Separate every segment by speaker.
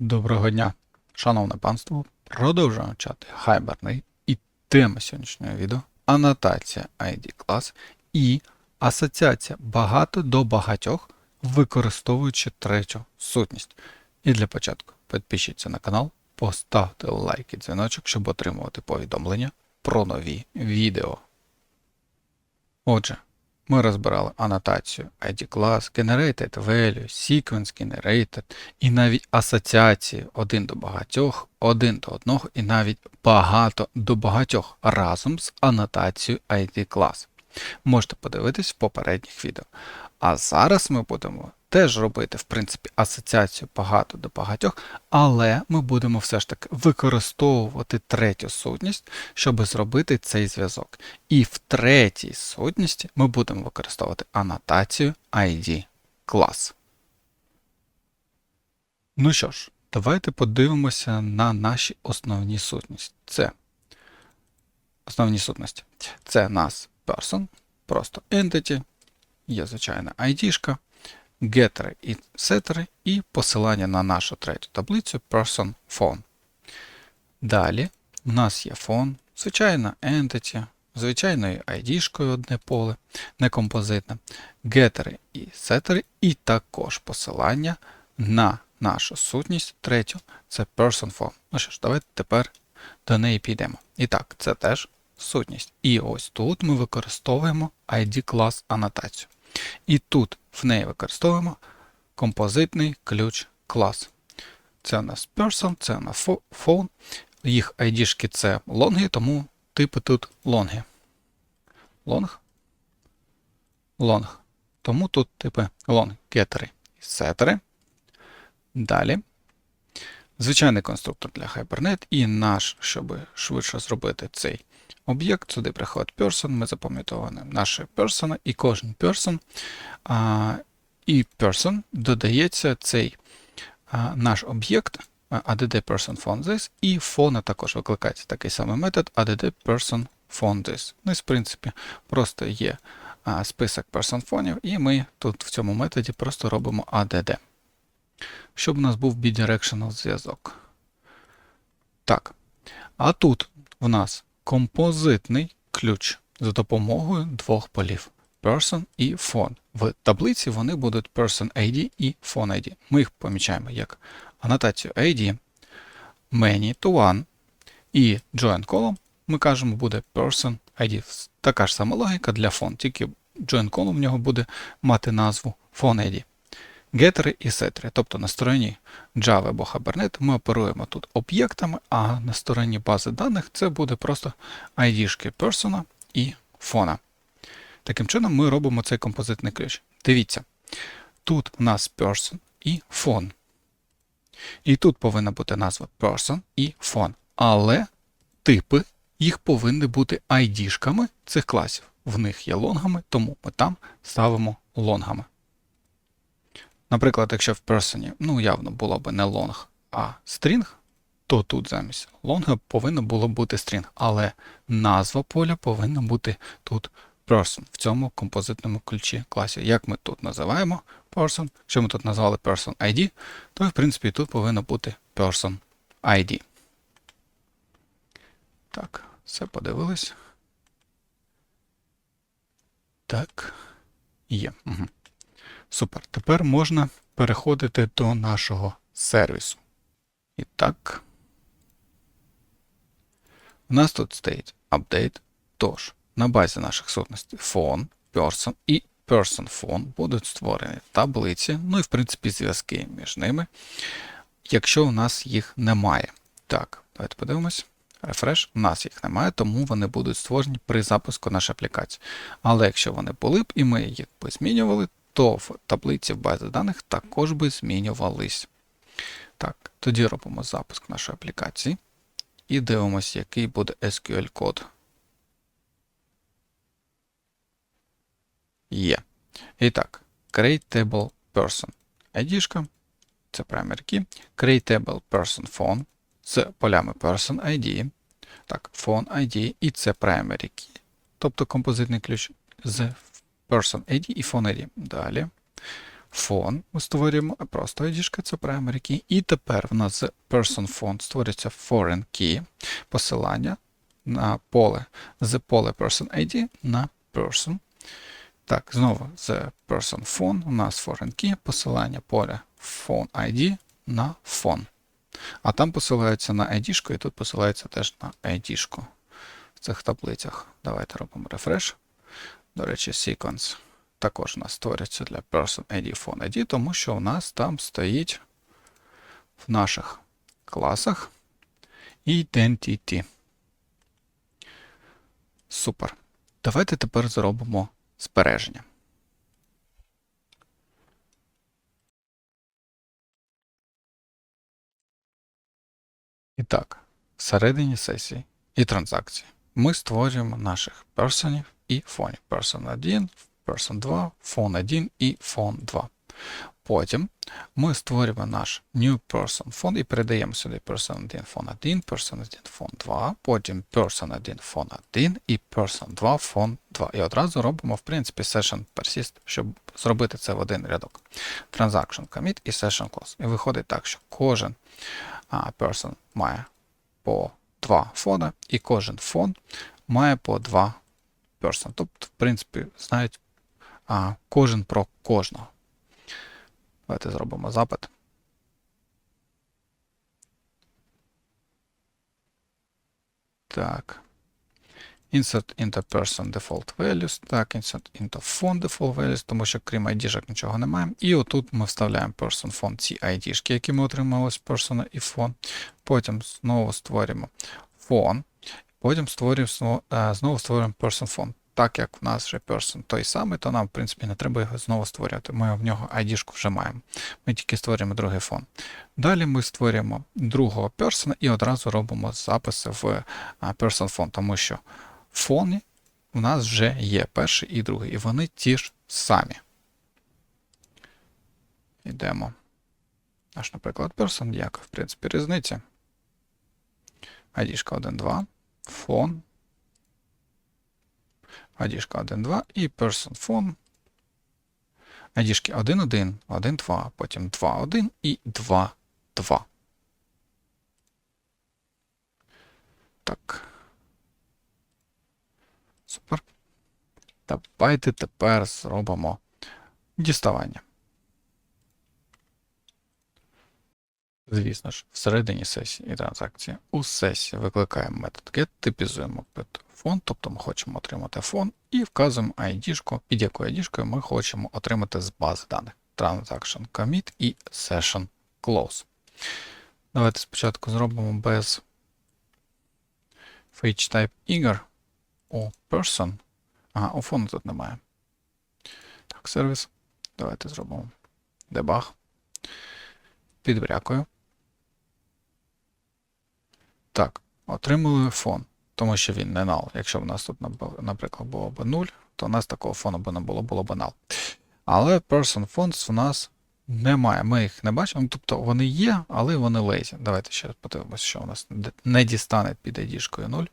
Speaker 1: Доброго дня, шановне панство. Продовжуємо вчати Hibernate і тема сьогоднішнього відео анотація ID клас і асоціація багато до багатьох, використовуючи третю сутність. І для початку підпишіться на канал, поставте лайк і дзвіночок, щоб отримувати повідомлення про нові відео. Отже, ми розбирали анотацію ID class, generated value, sequence generated і навіть асоціації один до багатьох, один до одного і навіть багато до багатьох разом з анотацією ID class. Можете подивитись в попередніх відео. А зараз ми будемо теж робити, в принципі, асоціацію багато до багатьох, але ми будемо все ж таки використовувати третю сутність, щоб зробити цей зв'язок. І в третій сутності ми будемо використовувати анотацію ID клас. Ну що ж, давайте подивимося на наші основні сутності. Це основні сутності. Це нас person, просто entity, є звичайна ID, гетери і сетери, і посилання на нашу третю таблицю person phone. Далі в нас є фон, звичайна entity, звичайною ID-шкою одне поле, не композитне, гетери і сетери, і також посилання на нашу сутність третю, це person phone. Ну що ж, давайте тепер до неї підемо. І так, це теж сутність. І ось тут ми використовуємо ID клас анотацію. І тут в неї використовуємо композитний ключ клас. Це у нас person, це у нас phone. Їх ID це лонги, тому типи тут лонги. Лонг. Лонг. Тому тут типи лонг, гетери і сетери. Далі. Звичайний конструктор для Hibernate і наш, щоб швидше зробити цей об'єкт, сюди приходить person, ми запам'ятовуємо наші persona, і кожен person, а, і person додається цей а, наш об'єкт add person phone this, і фона також викликається такий самий метод add person phone this. Ну і в принципі, просто є а, список person фонів, і ми тут в цьому методі просто робимо add. Щоб у нас був bidirectional зв'язок. Так. А тут в нас композитний ключ за допомогою двох полів person і phone. В таблиці вони будуть person ID і phone ID. Ми їх помічаємо як анотацію ID, many to one і join column. Ми кажемо, буде person ID. Така ж сама логіка для phone, тільки join column в нього буде мати назву phone ID. Гетери і сетери. Тобто на стороні Java або Hibernate ми оперуємо тут об'єктами, а на стороні бази даних це буде просто ID-шки persona і фона. Таким чином ми робимо цей композитний ключ. Дивіться, тут у нас person і phone. І тут повинна бути назва person і phone. Але типи їх повинні бути ID-шками цих класів. В них є лонгами, тому ми там ставимо лонгами. Наприклад, якщо в персоні, ну, явно було б не long, а string, то тут замість лонга повинно було бути string, але назва поля повинна бути тут person в цьому композитному ключі класі. Як ми тут називаємо person, якщо ми тут назвали person ID, то в принципі тут повинно бути person ID. Так, все подивились. Так, є. Угу. Супер. Тепер можна переходити до нашого сервісу. І так, у нас тут стоїть update. Тож, на базі наших сутностей phone, person і person phone будуть створені таблиці, ну і в принципі зв'язки між ними, якщо у нас їх немає. Так, давайте подивимось. Refresh, у нас їх немає, тому вони будуть створені при запуску нашої аплікації. Але якщо вони були б і ми їх би змінювали, то в таблиці в базі даних також би змінювались. Так, тоді робимо запуск нашої аплікації і дивимося, який буде SQL-код. Є. І так, create table person. ID, це primary key. Create table person phone з полями person ID. Так, phone ID і це primary key, тобто композитний ключ з person ID і phone ID. Далі. фон ми створюємо просто ID, це primary key. І тепер в нас з person phone створюється foreign key, посилання на поле з поле person ID на person. Так, знову з person phone у нас foreign key, посилання поля phone ID на phone. А там посилається на ID, і тут посилається теж на ID в цих таблицях. Давайте робимо рефреш. До речі, sequence також у нас створюється для person ID phone ID, тому що у нас там стоїть в наших класах identity. Супер. Давайте тепер зробимо збереження. І так, всередині сесії і транзакції ми створюємо наших персонів і фонів. Person 1, person 2, phone 1 і phone 2. Потім ми створюємо наш new person фон і передаємо сюди person 1 phone 1, person 1 phone 2, потім person 1 phone 1 і person 2 phone 2. І одразу робимо, в принципі, session persist, щоб зробити це в один рядок. Transaction commit і session close. І виходить так, що кожен person має по два фона, і кожен фон має по два person. Тобто, в принципі, знають кожен про кожного. Давайте зробимо запит. Так. Insert into person default values. Так, insert into phone default values, тому що крім ID нічого немає. І отут ми вставляємо person phone ці ID, які ми отримали з person і phone. Потім знову створюємо phone. Потім створюємо, знову створюємо person phone так як в нас вже person той самий, то нам, в принципі, не треба його знову створювати. Ми в нього ID вже маємо. Ми тільки створюємо другий фон. Далі ми створюємо другого person і одразу робимо записи в person фон, тому що в у нас вже є перший і другий, і вони ті ж самі. Йдемо. Наш, наприклад, person, як, в принципі, різниця. ID 1, 2, фон. ID 1, 2 і person phone. ID 1, 1, 1, 2, потім 2, 1 і 2, 2. Так. Супер. Давайте тепер зробимо діставання. Звісно ж, всередині сесії і транзакції у сесії викликаємо метод get, типізуємо під фон, тобто ми хочемо отримати фон, і вказуємо ID, під якою ID ми хочемо отримати з бази даних Transaction Commit і Session Close. Давайте спочатку зробимо без Fetch Type ігор у person. Ага, у фону тут немає. Так, сервіс. Давайте зробимо debug. Підбрякую. Так, отримали фон, тому що він не null. Якщо в нас тут, наприклад, було б 0, то у нас такого фону б не було, було б null. Але person fonts у нас немає. Ми їх не бачимо. Тобто вони є, але вони лейзі. Давайте ще подивимося, що у нас не дістане під ID 0.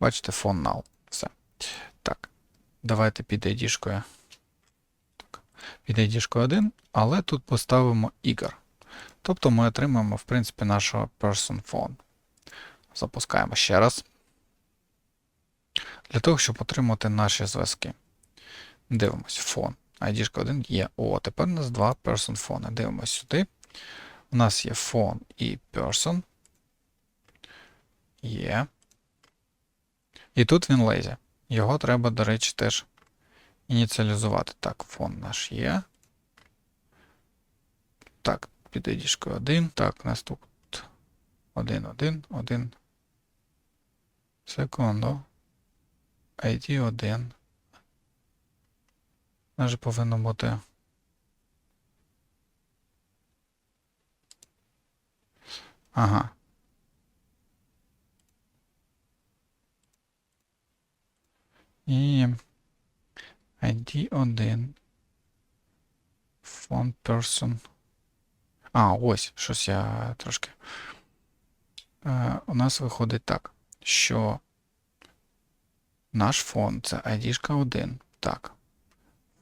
Speaker 1: Бачите, фон null. Все. Так. Давайте під ID. Під ID 1, але тут поставимо ігор. Тобто ми отримаємо, в принципі, нашого person phone. Запускаємо ще раз. Для того, щоб отримати наші зв'язки. Дивимось, фон. ID 1 є. О, тепер у нас два person фони. Дивимось сюди. У нас є фон і person. Є. І тут він лезі. Його треба, до речі, теж ініціалізувати. Так, фон наш є. Так, під ID 1. Так, нас тут 1, 1, 1. Секунду. ID 1. Наже повинно бути. Ага. І ID 1. Font person. А, ось, щось я трошки. Е, У нас виходить так, що наш фон це ID 1. Так.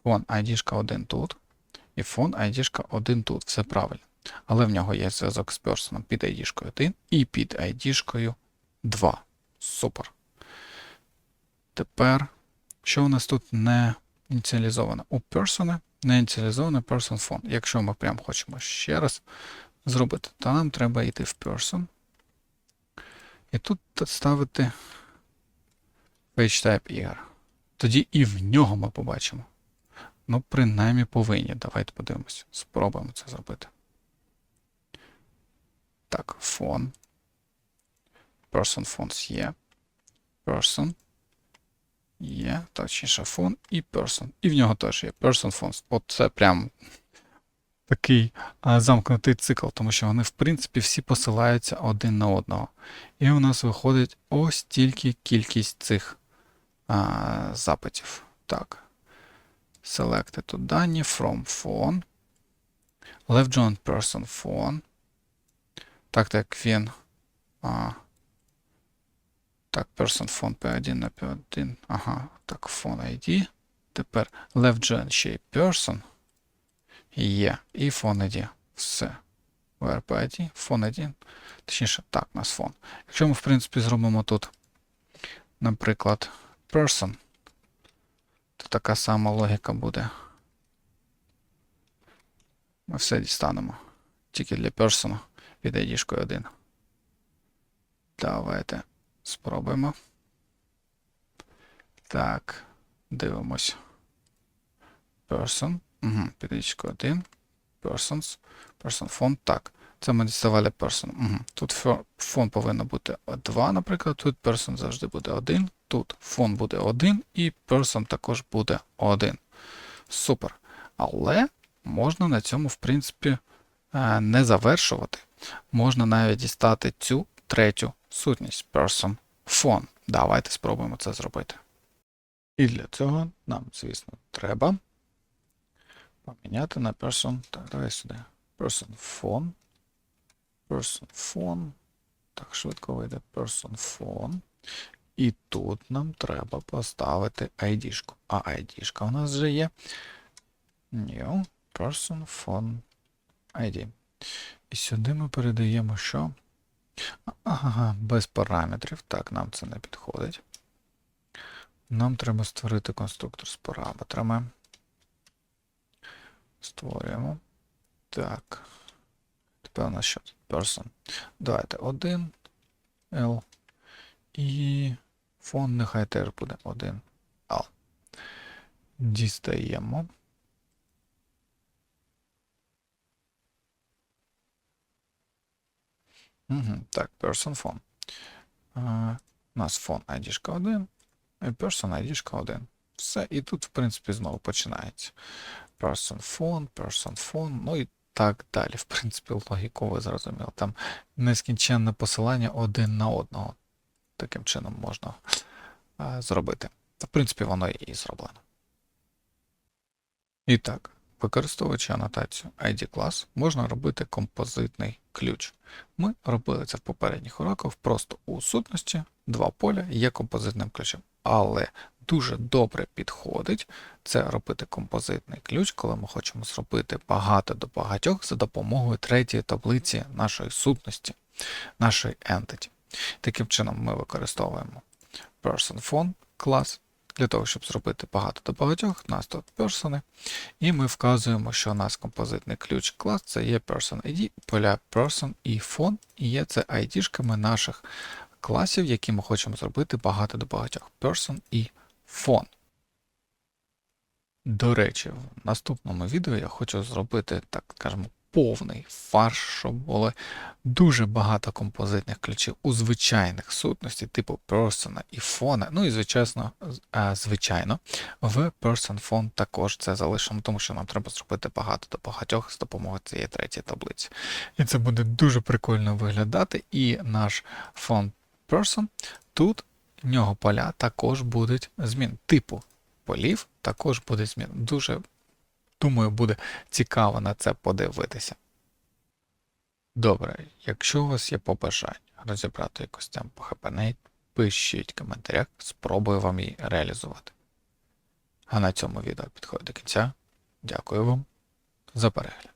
Speaker 1: Фон ID 1 тут. І фон ID 1 тут. Все правильно. Але в нього є зв'язок з персоном під ID 1 і під ID 2. Супер. Тепер, що у нас тут не ініціалізовано? У персона не ініціалізовано person phone. Якщо ми прям хочемо ще раз зробити, то нам треба йти в person. І тут ставити page type ER. Тоді і в нього ми побачимо. Ну, принаймні повинні. Давайте подивимося. Спробуємо це зробити. Так, фон. Person fonts є. Person. Є, точніше, фон і person. І в нього теж є person fonts. От це прям такий а, замкнутий цикл, тому що вони, в принципі, всі посилаються один на одного. І у нас виходить ось тільки кількість цих а, запитів. Так. Selected тут дані from phone. Left joined person phone. Так, так він. А, так, person phone P1 на P1. Ага, так, phone ID. Тепер left join ще й person. Є. І phone ID. Все. WRP ID, phone ID. Точніше, так, у нас фон. Якщо ми, в принципі, зробимо тут, наприклад, person, то така сама логіка буде. Ми все дістанемо. Тільки для персона від ID 1. Давайте спробуємо. Так, дивимось. Person. Угу, під 1. Persons. Person phone. Так. Це ми діставали person. Угу. Тут фон повинно бути 2, наприклад. Тут person завжди буде 1. Тут фон буде 1 і person також буде 1. Супер. Але можна на цьому, в принципі, е, не завершувати. Можна навіть дістати цю третю сутність person phone. Давайте спробуємо це зробити. І для цього нам, звісно, треба поміняти на person. Так, давай сюди. Person phone. Person phone. Так, швидко вийде person phone. І тут нам треба поставити ID. -шку. А ID у нас вже є. New person phone ID. І сюди ми передаємо що? Ага, без параметрів. Так, нам це не підходить. Нам треба створити конструктор з параметрами. Створюємо. Так. Тепер у нас що? Person. Давайте 1 L. І фон нехай теж буде 1 L. Дістаємо. Угу, Так, person phone. А, у нас фон ID 1 і person ID 1. Все, і тут, в принципі, знову починається. Person phone, person phone, ну і так далі. В принципі, логіку ви зрозуміли. Там нескінченне посилання один на одного. Таким чином можна а, зробити. В принципі, воно і зроблено. І так, використовуючи анотацію ID клас, можна робити композитний ключ. Ми робили це в попередніх уроках, просто у сутності два поля є композитним ключем. Але дуже добре підходить це робити композитний ключ, коли ми хочемо зробити багато до багатьох за допомогою третьої таблиці нашої сутності, нашої entity. Таким чином, ми використовуємо person клас для того, щоб зробити багато до багатьох, у нас тут персони. І ми вказуємо, що у нас композитний ключ клас це є person ID, поля person і phone, і є це ID-шками наших класів, які ми хочемо зробити багато до багатьох. Person і phone. До речі, в наступному відео я хочу зробити, так скажемо, повний фарш, щоб було дуже багато композитних ключів у звичайних сутності, типу persona і фона. Ну і звичайно, звичайно, в person phone також це залишимо, тому що нам треба зробити багато до багатьох з допомогою цієї третьої таблиці. І це буде дуже прикольно виглядати. І наш фон person тут в нього поля також будуть змін. Типу полів також буде змін. Дуже Думаю, буде цікаво на це подивитися. Добре, якщо у вас є побажання розібрати якусь тему по HPNet, пишіть в коментарях, спробую вам її реалізувати. А на цьому відео підходить до кінця. Дякую вам за перегляд.